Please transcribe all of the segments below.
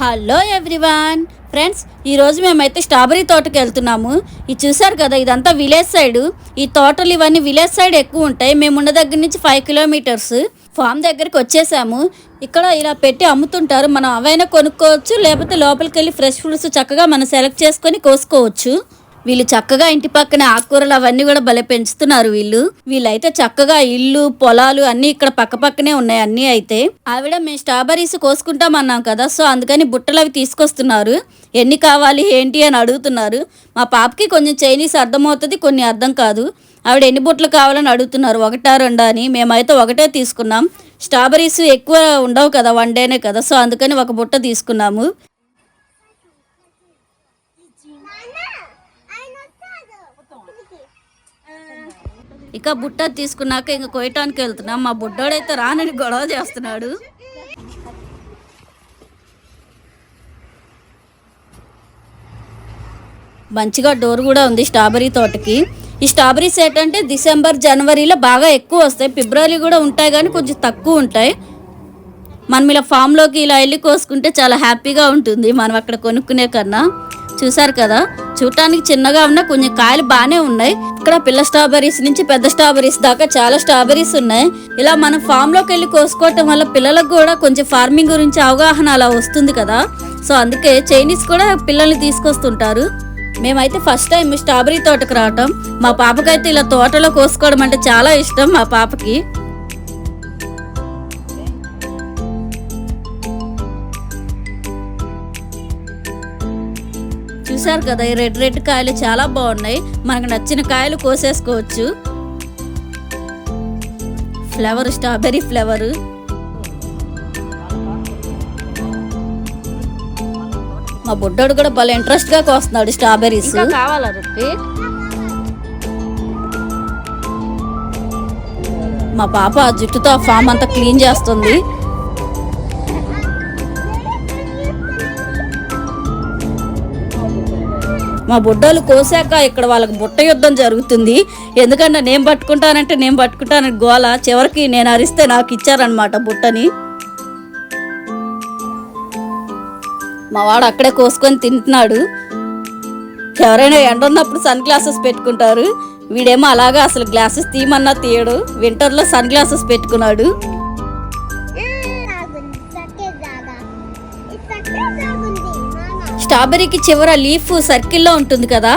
Hello everyone. Friends ఈరోజు మేమైతే strawberry తోటకి వెళ్తున్నాము. ఇది చూసారు కదా ఇదంతా విలేజ్ సైడ్. ఈ తోటలు ఇవన్నీ విలేజ్ సైడ్ ఎక్కువ ఉంటాయి. మేము ఉన్న దగ్గర నుంచి ఫైవ్ కిలోమీటర్స్ ఫామ్ దగ్గరికి వచ్చేసాము. ఇక్కడ ఇలా పెట్టి అమ్ముతుంటారు. మనం అవైనా కొనుక్కోవచ్చు లేకపోతే లోపలికి వెళ్ళి ఫ్రెష్ ఫ్రూట్స్ చక్కగా మనం సెలెక్ట్ చేసుకొని కోసుకోవచ్చు. వీళ్ళు చక్కగా ఇంటి పక్కన ఆకుకూరలు అవన్నీ కూడా భలే పెంచుతున్నారు వీళ్ళు. వీళ్ళైతే చక్కగా ఇల్లు పొలాలు అన్ని ఇక్కడ పక్క పక్కనే ఉన్నాయి అన్ని అయితే. ఆవిడ మేము స్ట్రాబెరీస్ కోసుకుంటాం అన్నాం కదా సో అందుకని బుట్టలు అవి తీసుకొస్తున్నారు. ఎన్ని కావాలి ఏంటి అని అడుగుతున్నారు. మా పాపకి కొంచెం చైనీస్ అర్థమవుతుంది కొన్ని అర్థం కాదు. ఆవిడ ఎన్ని బుట్టలు కావాలని అడుగుతున్నారు ఒకటా రెండా అని. మేమైతే ఒకటే తీసుకున్నాం. స్ట్రాబెరీస్ ఎక్కువ ఉండవు కదా వన్ డేనే కదా సో అందుకని ఒక బుట్ట తీసుకున్నాము. ఇక బుట్ట తీసుకున్నాక ఇంక కొయ్యటానికి వెళ్తున్నాం. మా బుడ్డోడైతే రానని గొడవ చేస్తున్నాడు. మంచిగా డోర్ కూడా ఉంది స్ట్రాబెరీ తోటకి. ఈ స్ట్రాబెరీస్ ఏంటంటే డిసెంబర్ జనవరిలో బాగా ఎక్కువ వస్తాయి. ఫిబ్రవరి కూడా ఉంటాయి కానీ కొంచెం తక్కువ ఉంటాయి. మనం ఇలా ఫామ్లోకి ఇలా వెళ్ళి కోసుకుంటే చాలా హ్యాపీగా ఉంటుంది. మనం అక్కడ కొనుక్కునే కన్నా. చూసారు కదా? చూడటానికి చిన్నగా ఉన్న కొంచెం కాయలు బాగానే ఉన్నాయి. ఇక్కడ పిల్ల స్ట్రాబెరీస్ నుంచి పెద్ద స్ట్రాబెరీస్ దాకా చాలా స్ట్రాబెరీస్ ఉన్నాయి. ఇలా మనం ఫామ్లోకి వెళ్ళి కోసుకోవటం వల్ల పిల్లలకు కూడా కొంచెం ఫార్మింగ్ గురించి అవగాహన అలా వస్తుంది కదా. సో అందుకే చైనీస్ కూడా పిల్లల్ని తీసుకొస్తుంటారు. మేమైతే ఫస్ట్ టైం స్ట్రాబెరీ తోటకు రావటం. మా పాపకైతే ఇలా తోటలో కోసుకోవడం అంటే చాలా ఇష్టం మా పాపకి. చూసారు కదా ఈ రెడ్ రెడ్ కాయలు చాలా బాగున్నాయి. మనకు నచ్చిన కాయలు కోసేసుకోవచ్చు. ఫ్లవర్ స్ట్రాబెర్రీ ఫ్లవర్ మా బుడ్డోడు కూడా భలే ఇంట్రెస్ట్గా కోస్తున్నాడు స్ట్రాబెర్రీస్ కావాలా మా పాప జుట్టుతో ఆ ఫామ్ అంతా క్లీన్ చేస్తుంది. మా బుడ్డలు కోసాక ఇక్కడ వాళ్ళకి బుట్ట యుద్ధం జరుగుతుంది. ఎందుకంటే నేను పట్టుకుంటానంటే నేను పట్టుకుంటానని గోల. చివరికి నేను అరిస్తే నాకు ఇచ్చారనమాట బుట్టని. మా వాడు అక్కడే కోసుకొని తింటున్నాడు. ఎవరైనా ఎండ ఉన్నప్పుడు సన్ గ్లాసెస్ పెట్టుకుంటారు. వీడేమో అలాగా అసలు గ్లాసెస్ తీయమన్నా తీయడు. వింటర్లో సన్ గ్లాసెస్ పెట్టుకున్నాడు. స్ట్రాబెర్రీకి చివర లీఫ్ సర్కిల్లో ఉంటుంది కదా.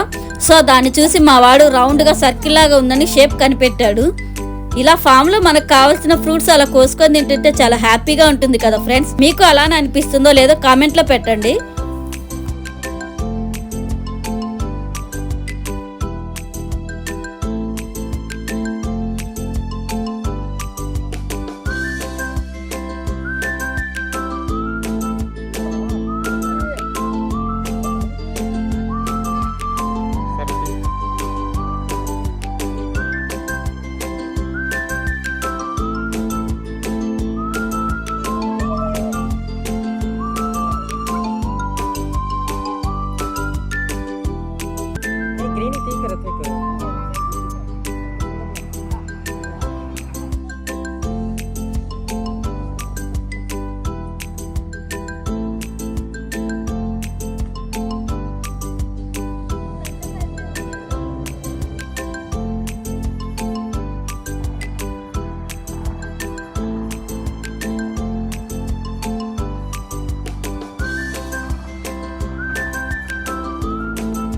సో దాన్ని చూసి మా వాడు రౌండ్గా సర్కిల్ లాగా ఉందని షేప్ కనిపెట్టాడు. ఇలా ఫామ్లో మనకు కావాల్సిన ఫ్రూట్స్ అలా కోసుకొని తింటుంటే చాలా హ్యాపీగా ఉంటుంది కదా ఫ్రెండ్స్. మీకు అలానే అనిపిస్తుందో లేదో కామెంట్లో పెట్టండి.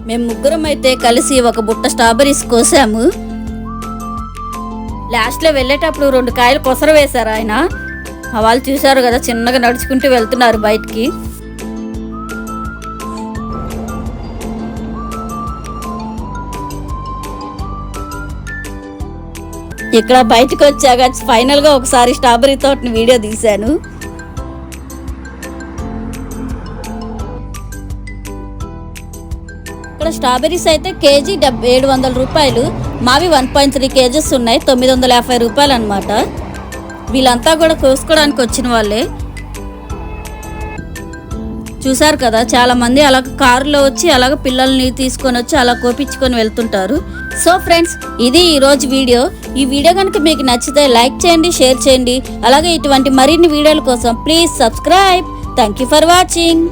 మేము ముగ్గురం అయితే కలిసి ఒక బుట్ట స్ట్రాబెరీస్ కోసాము. లాస్ట్లో వెళ్ళేటప్పుడు రెండు కాయలు కొసర వేశారు ఆయన. వాళ్ళు చూశారు కదా చిన్నగా నడుచుకుంటూ వెళ్తున్నారు బయటికి. ఇక్కడ బయటకు వచ్చాక ఫైనల్గా ఒకసారి స్ట్రాబెరీ తోటని వీడియో తీశాను. ఇక్కడ స్ట్రాబెరీస్ అయితే కేజీ డెబ్ ఏడు వందల రూపాయలు. మావి వన్ పాయింట్ త్రీ కేజెస్ ఉన్నాయి తొమ్మిది వందల యాభై రూపాయలు అనమాట వీళ్ళంతా కూడా కోసుకోవడానికి వచ్చిన వాళ్ళే. చూసారు కదా చాలా మంది అలా కారులో వచ్చి అలాగ పిల్లల్ని తీసుకొని వచ్చి అలా కోపించుకొని వెళ్తుంటారు. సో ఫ్రెండ్స్ ఇది ఈరోజు వీడియో. ఈ వీడియో కనుక మీకు నచ్చితే లైక్ చేయండి షేర్ చేయండి. అలాగే ఇటువంటి మరిన్ని వీడియోల కోసం please subscribe. Thank you for watching.